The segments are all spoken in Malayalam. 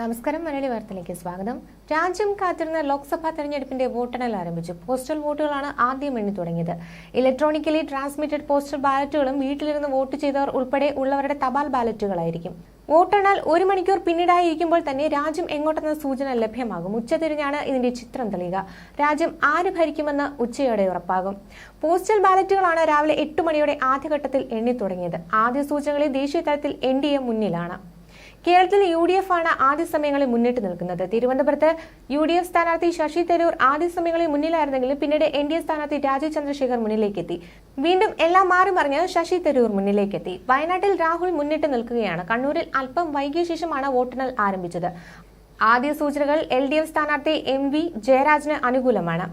നമസ്കാരം മലയാളി വാർത്തയിലേക്ക് സ്വാഗതം. രാജ്യം കാത്തിരുന്ന ലോക്സഭാ തെരഞ്ഞെടുപ്പിന്റെ വോട്ടെണ്ണൽ ആരംഭിച്ചു. പോസ്റ്റൽ വോട്ടുകളാണ് ആദ്യം എണ്ണി തുടങ്ങിയത്. ഇലക്ട്രോണിക്കലി ട്രാൻസ്മിറ്റഡ് പോസ്റ്റൽ ബാലറ്റുകളും വീട്ടിലിരുന്ന് വോട്ട് ചെയ്തവർ ഉൾപ്പെടെ ഉള്ളവരുടെ തപാൽ ബാലറ്റുകളായിരിക്കും. വോട്ടെണ്ണൽ ഒരു മണിക്കൂർ പിന്നീടായിരിക്കുമ്പോൾ തന്നെ രാജ്യം എങ്ങോട്ടെന്ന സൂചന ലഭ്യമാകും. ഉച്ചതിരിഞ്ഞാണ് ഇതിന്റെ ചിത്രം തെളിയുക. രാജ്യം ആര് ഭരിക്കുമെന്ന് ഉച്ചയോടെ ഉറപ്പാകും. പോസ്റ്റൽ ബാലറ്റുകളാണ് രാവിലെ എട്ട് മണിയോടെ ആദ്യഘട്ടത്തിൽ എണ്ണി തുടങ്ങിയത്. ആദ്യ സൂചനകളിൽ ദേശീയ തലത്തിൽ എൻ ഡി എ മുന്നിലാണ്. കേരളത്തിൽ യു ഡി എഫ് ആണ് ആദ്യ സമയങ്ങളിൽ മുന്നിട്ട് നിൽക്കുന്നത്. തിരുവനന്തപുരത്ത് യു ഡി എഫ് സ്ഥാനാർത്ഥി ശശി തരൂർ ആദ്യ സമയങ്ങളിൽ മുന്നിലായിരുന്നെങ്കിലും പിന്നീട് എൻ ഡി എ സ്ഥാനാർത്ഥി രാജീവ് ചന്ദ്രശേഖർ മുന്നിലേക്കെത്തി. വീണ്ടും എല്ലാം മാറി മറിഞ്ഞ് ശശി തരൂർ മുന്നിലേക്കെത്തി. വയനാട്ടിൽ രാഹുൽ മുന്നിട്ട് നിൽക്കുകയാണ്. കണ്ണൂരിൽ അല്പം വൈകിയ ശേഷമാണ് വോട്ടെണ്ണൽ ആരംഭിച്ചത്. ആദ്യ സൂചനകൾ എൽ ഡി എഫ് സ്ഥാനാർത്ഥി എം വി ജയരാജന് അനുകൂലമാണ്.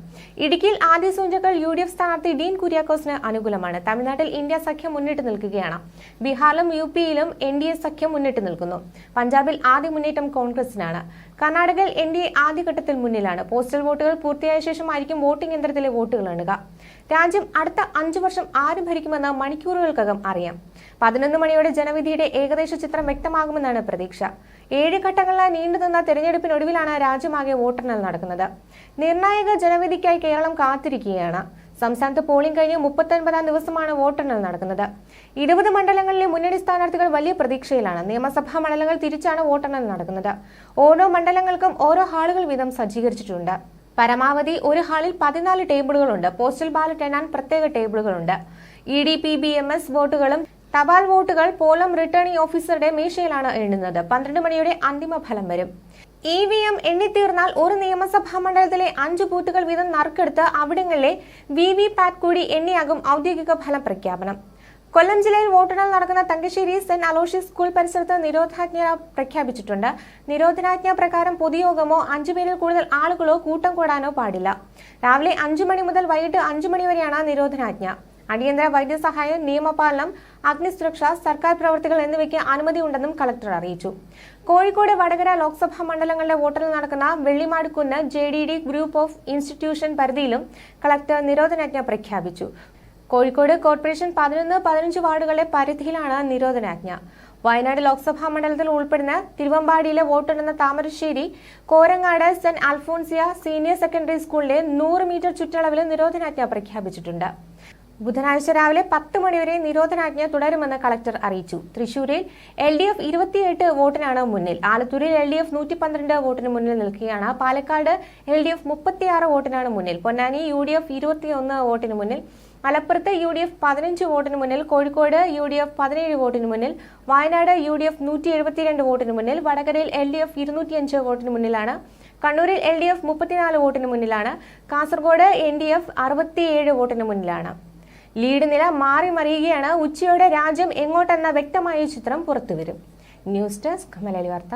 ഇടുക്കിയിൽ ആദ്യ സൂചനകൾ യു ഡി എഫ് സ്ഥാനാർത്ഥി ഡീൻ കുര്യാക്കോസിന് അനുകൂലമാണ്. തമിഴ്നാട്ടിൽ ഇന്ത്യ സഖ്യം മുന്നിട്ട് നിൽക്കുകയാണ്. ബീഹാറിലും യു പിയിലും എൻ ഡി എ സഖ്യം മുന്നിട്ട് നിൽക്കുന്നു. പഞ്ചാബിൽ ആദ്യ മുന്നേറ്റം കോൺഗ്രസിനാണ്. കർണാടകയിൽ എൻ ഡി എ ആദ്യഘട്ടത്തിൽ മുന്നിലാണ്. പോസ്റ്റൽ വോട്ടുകൾ പൂർത്തിയായ ശേഷമായിരിക്കും വോട്ടിംഗ് യന്ത്രത്തിലെ വോട്ടുകൾ എണ്ണുക. രാജ്യം അടുത്ത അഞ്ചു വർഷം ആര് ഭരിക്കുമെന്ന് മണിക്കൂറുകൾക്കകം അറിയാം. പതിനൊന്ന് മണിയോടെ ജനവിധിയുടെ ഏകദേശ ചിത്രം വ്യക്തമാകുമെന്നാണ് പ്രതീക്ഷ. ഏഴ് ഘട്ടങ്ങളിലായി നീണ്ടുനിന്ന തെരഞ്ഞെടുപ്പിനൊടുവിലാണ് രാജ്യമാകെ വോട്ടെണ്ണൽ നടക്കുന്നത്. നിർണായക ജനവിധിക്കായി കേരളം കാത്തിരിക്കുകയാണ്. സംസ്ഥാനത്ത് പോളിംഗ് കഴിഞ്ഞ് മുപ്പത്തൊൻപതാം ദിവസമാണ് വോട്ടെണ്ണൽ നടക്കുന്നത്. ഇരുപത് മണ്ഡലങ്ങളിലെ മുന്നണി സ്ഥാനാർത്ഥികൾ വലിയ പ്രതീക്ഷയിലാണ്. നിയമസഭാ മണ്ഡലങ്ങൾ തിരിച്ചാണ് വോട്ടെണ്ണൽ നടക്കുന്നത്. ഓരോ മണ്ഡലങ്ങൾക്കും ഓരോ ഹാളുകൾ വീതം സജ്ജീകരിച്ചിട്ടുണ്ട്. പരമാവധി ഒരു ഹാളിൽ പതിനാല് ടേബിളുകളുണ്ട്. പോസ്റ്റൽ ബാലറ്റ് എണ്ണാൻ പ്രത്യേക ടേബിളുകളുണ്ട്. E D P B M S വോട്ടുകളും തപാൽ വോട്ടുകൾ പോലം റിട്ടേണിംഗ് ഓഫീസറുടെ മേശയിലാണ് എണ്ണുന്നത്. പന്ത്രണ്ട് മണിയുടെ അന്തിമ ഫലം വരും. ഇ വി എം എണ്ണിത്തീർന്നാൽ ഒരു നിയമസഭാ മണ്ഡലത്തിലെ അഞ്ച് ബൂത്തുകൾ വീതം നറുക്കെടുത്ത് അവിടങ്ങളിലെ വി വി പാറ്റ് കൂടി എണ്ണിയാകും ഔദ്യോഗിക ഫലം പ്രഖ്യാപനം. കൊല്ലം ജില്ലയിൽ വോട്ടെണ്ണൽ നടക്കുന്ന തങ്കശ്ശേരി സെന്റ് അലോഷ്യസ് സ്കൂൾ പരിസരത്ത് നിരോധനാജ്ഞ പ്രഖ്യാപിച്ചിട്ടുണ്ട്. നിരോധനാജ്ഞ പ്രകാരം പൊതുയോഗമോ അഞ്ചു പേരിൽ കൂടുതൽ ആളുകളോ കൂട്ടം കൂടാനോ പാടില്ല. രാവിലെ അഞ്ചു മണി മുതൽ വൈകിട്ട് അഞ്ചു മണി വരെയാണ് നിരോധനാജ്ഞ. അടിയന്തര വൈദ്യസഹായം നിയമപാലനം അഗ്നിസുരക്ഷ സർക്കാർ പ്രവർത്തികൾ എന്നിവയ്ക്ക് അനുമതിയുണ്ടെന്നും കളക്ടർ അറിയിച്ചു. കോഴിക്കോട് വടകര ലോക്സഭാ മണ്ഡലങ്ങളുടെ വോട്ടെണ്ണൽ നടക്കുന്ന Vellimadukunnu J D D group of institution പരിധിയിലും collector നിരോധനാജ്ഞ പ്രഖ്യാപിച്ചു. കോഴിക്കോട് കോർപ്പറേഷൻ പതിനൊന്ന് പതിനഞ്ച് വാർഡുകളുടെ പരിധിയിലാണ് നിരോധനാജ്ഞ. വയനാട് ലോക്സഭാ മണ്ഡലത്തിൽ ഉൾപ്പെടുന്ന തിരുവമ്പാടിയിലെ വോട്ടെണ്ണുന്ന Thamarassery Korangad saint Alphonsa senior secondary സ്കൂളിലെ നൂറ് മീറ്റർ ചുറ്റളവിൽ നിരോധനാജ്ഞ പ്രഖ്യാപിച്ചിട്ടുണ്ട്. ബുധനാഴ്ച രാവിലെ പത്ത് മണിവരെ നിരോധനാജ്ഞ തുടരുമെന്ന് കളക്ടർ അറിയിച്ചു തൃശൂരിൽ എൽ ഡി എഫ് ഇരുപത്തിയെട്ട് വോട്ടിനാണ് മുന്നിൽ ആലത്തൂരിൽ എൽ ഡി എഫ് നൂറ്റി പന്ത്രണ്ട് വോട്ടിന് മുന്നിൽ നിൽക്കുകയാണ് പാലക്കാട് എൽ ഡി എഫ് മുപ്പത്തിയാറ് വോട്ടിനാണ് മുന്നിൽ പൊന്നാനി യു ഡി എഫ് ഇരുപത്തിയൊന്ന് വോട്ടിന് മുന്നിൽ മലപ്പുറത്ത് യു ഡി എഫ് പതിനഞ്ച് വോട്ടിന് മുന്നിൽ കോഴിക്കോട് യു ഡി എഫ് പതിനേഴ് വോട്ടിന് മുന്നിൽ വയനാട് യു ഡി എഫ് നൂറ്റി എഴുപത്തിരണ്ട് വോട്ടിന് മുന്നിൽ വടകരയിൽ എൽ ഡി എഫ് ഇരുന്നൂറ്റിയഞ്ച് വോട്ടിന് മുന്നിലാണ് കണ്ണൂരിൽ എൽ ഡി എഫ് മുപ്പത്തിനാല് വോട്ടിന് മുന്നിലാണ് കാസർഗോഡ് എൻ ഡി എഫ് അറുപത്തിയേഴ് വോട്ടിന് മുന്നിലാണ് ലീഡ് നില മാറി മറിയുകയാണ് ഉച്ചയോടെ രാജ്യം എങ്ങോട്ടെന്ന വ്യക്തമായ ചിത്രം പുറത്തുവരും. ന്യൂസ് ഡെസ്ക് മലയാളി വാർത്ത.